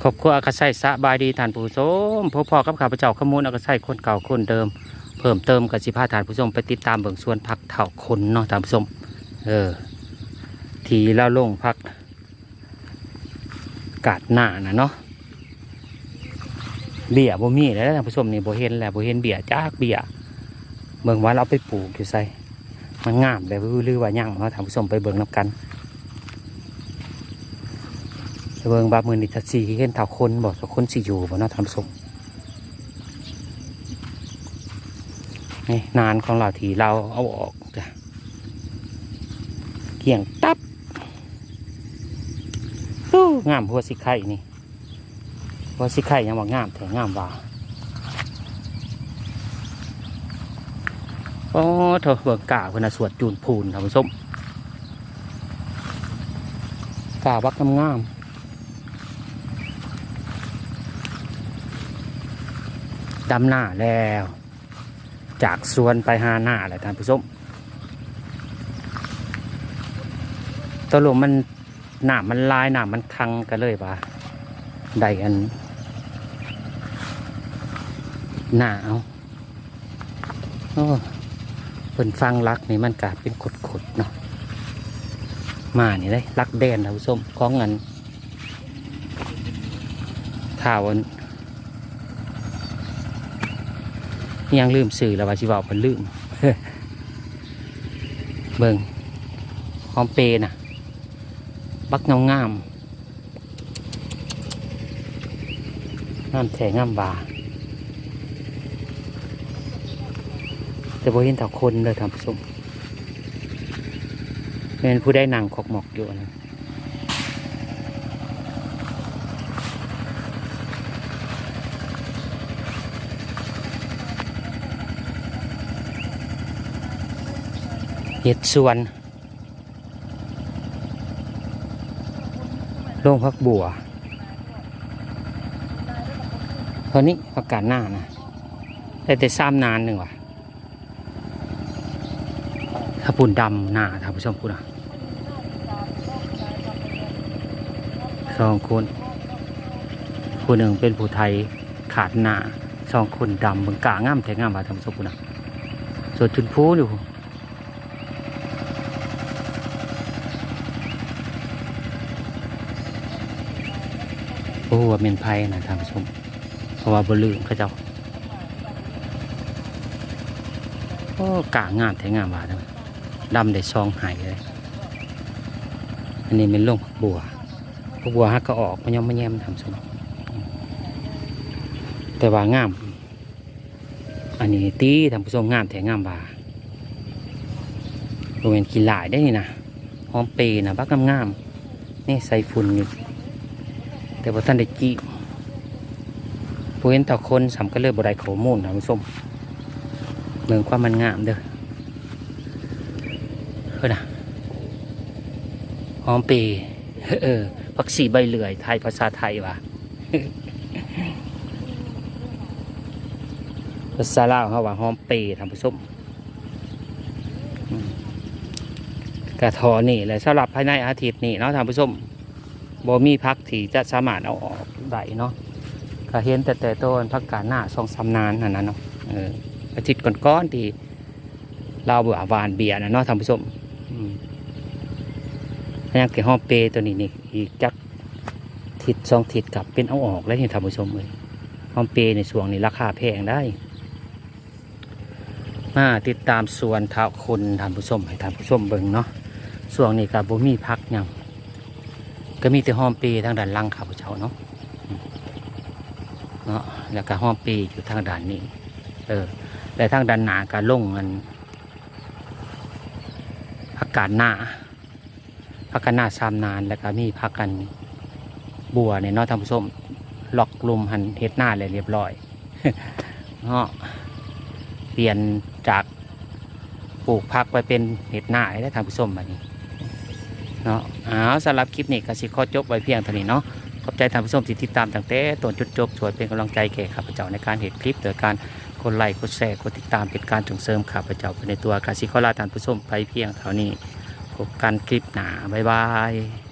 ครอบครัวอากาศใส่สบายดีท่านผู้ชมพ่อพ่อกับข้าพเจ้าขมูลอากาศใส่คนเก่าคนเดิม เพิ่มเติมกับสิพาท่านผู้ชมไปติดตามเบิ่งส่วนพักเถาคนเนาะท่านผู้ชมเออ ทีแล้วลงพัก กาดหน้านะเนาะเบียบ่มีแล้วท่านผู้ชมนี่บ่เห็นแล้วบ่เห็นเบียจากเบียเบิ่งว่าเราไปปลูกอยู่ใส่มันงามแบบหรือว่ายังเนาะท่านผู้ชมไปเบิ่งนํกัน เบิ่งบามือนิทัศสีเห็นเท่าคนบอกว่าคนสิอยู่บ่เนาะทำสมนี่นานของเราทีเราเอาออกจ้ะเกี่ยงตับอู้งามหัวสิไข่นี่หัวสิไข่ยังว่างามแต่งามว่าโอ้เถอะเบิกกาเพิ่นนะสวดจูนพูนท่านผู้ชมกาบักงาม ดำหน้าแล้ว จากสวนไปหาหน้าแหละท่านผู้ชมตกลงมันหนามันลายหนามันคังกันเลยปะได้อันหนาเอาโอ้เป็นฟังรักนี่มันกาเป็นขดๆเนาะมานี่เลยรักแดนท่านผู้ชมของเงินข่าวอัน ยังลืมสื่อแล้วว่าชิวาเพิ่นลืม เบิ่งหอมเปรน่ะ บักงางามงามแท้งามบาแต่บ่เห็นเท่าคนเลยท่านผู้ชมเป็นผู้ได้นั่งขอกหมอกอยู่นะ เห็ดสวนโรงพักบัวตอนนี้อากาศหน้านะแต่แต่ซ้ำนานหนึ่งว่ะถ้าปุ่นดำหน้าท่านผู้ชมพูดนะสองคนผู้หนึ่งเป็นผู้ไทยขาดหน้าสองคนดำเบึงกางามแต่งามว่าท่านผู้ชมพูดนะส่วนจุนพูอยู่ โอ้ ว่าเป็นไพ่นะท่านผู้ชมเพราะว่าบลืมเขาเจ้าโอ้กางามแท้งามว่าด้อดำได้ซองหายเลย อันนี้เป็นลงผักบัวผักบัวฮักก็ออกมันยังไม่แย้มทำสมแต่ว่างาม อันนี้ตีท่านผู้ชมงามแท้งามว่าโรงเรียนกีฬายได้นี่นะหอมเปรนะบักงามๆนี่ใส่ฝุ่นอยู่ แต่ว่าท่านได้จีผู้เห็นต่อคนสำก็เลยบได้ข้อมูลนะคุณผู้มเมืองความมันงามเด้อเฮ้ยนะหอมปีเออพักสีใบเหลื่อยไทยภาษาไทยวะภาษาลาวเขาว่าหอมปีท่านผู้ชมอืมกระทอนี่แหละสำหรับภายในอาทิตย์นี้เนาะท่านผู้ชม บ่มีพักที่จะสามารถเอาออกได้เนาะก็เห็นแต่แต่ต้นพักกาหน้าสองสานานนั่นนะเนาะเอออาทิตย์ก่อนๆที่เราบื่อหวานเบียร์นะเนาะท่านผู้ชมอยังเกี่ยวห้องเปตัวนี้นี่อีกจักทิศสองทิศกลับเป็นเอาออกแล้วนี่ท่านผู้ชมเลยห้องเปในส่วงนี้ราคาแพงได้มาติดตามสวนท้าวคุณท่านผู้ชมให้ท่านผู้ชมเบิ่งเนาะส่วงนี้กับบ่มีพักยัง ก็มีแต่ห้อมปีทางด้านล่างข้าพเจ้าเนาะเนาะแล้วก็ห้อมปีอยู่ทางด้านนี้ เออแต่ทางด้านหน้าก็ลงเงินพักกาดหน้าพักกันหน้าซามนานแล้วก็มีพักกันบัวเนี่ยเนาะท่านผู้มล็อกลุมหันเฮ็ดหน้าเลยเรียบร้อยเนาะเปลี่ยนจากปลูกพักไปเป็นเห็ดหน้าได้ท่านผู้มแบบนี้ เนาะอ้าวสำหรับคลิปนี้ก็สิขอจบไว้เพียงเท่านี้เนาะขอบใจท่านผู้ชมที่ติดตามตั้งแต่ต้นจุดจบช่วยเป็นกำลังใจแก่ข้าพเจ้าในการเห็นคลิปโดยการกดไลค์กดแชร์กดติดตามเป็นการส่งเสริมข้าพเจ้าไปในตัวกาสิขอลาท่านผู้ชมไปเพียงเท่านี้พบกันคลิปหน้าบ๊ายบาย